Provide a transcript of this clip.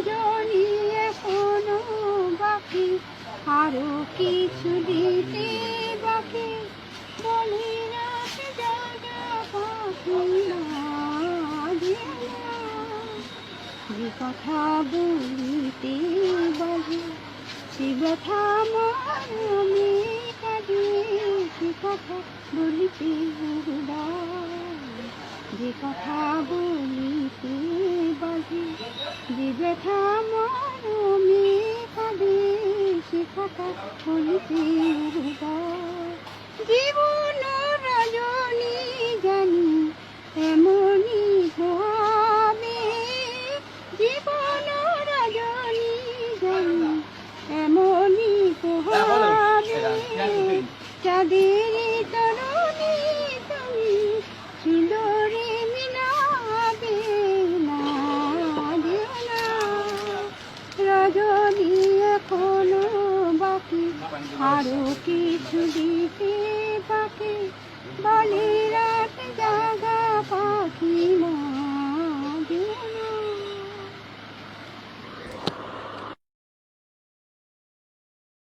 রজনী এখনও বাকি। আরও কিছু দিতে বাকি। বলি না কথা বলিতে বলে সে ব্যথা মরমে কাঁদে, সে কথা বলিতে যে কথা বলিতে জীবন রজনী জানি এমনই হবে। জীবন রজনী জানি এমনই হ্যাঁ, হবে। চাঁদের আরও কিছু দিতে বাকি বলে রাত যা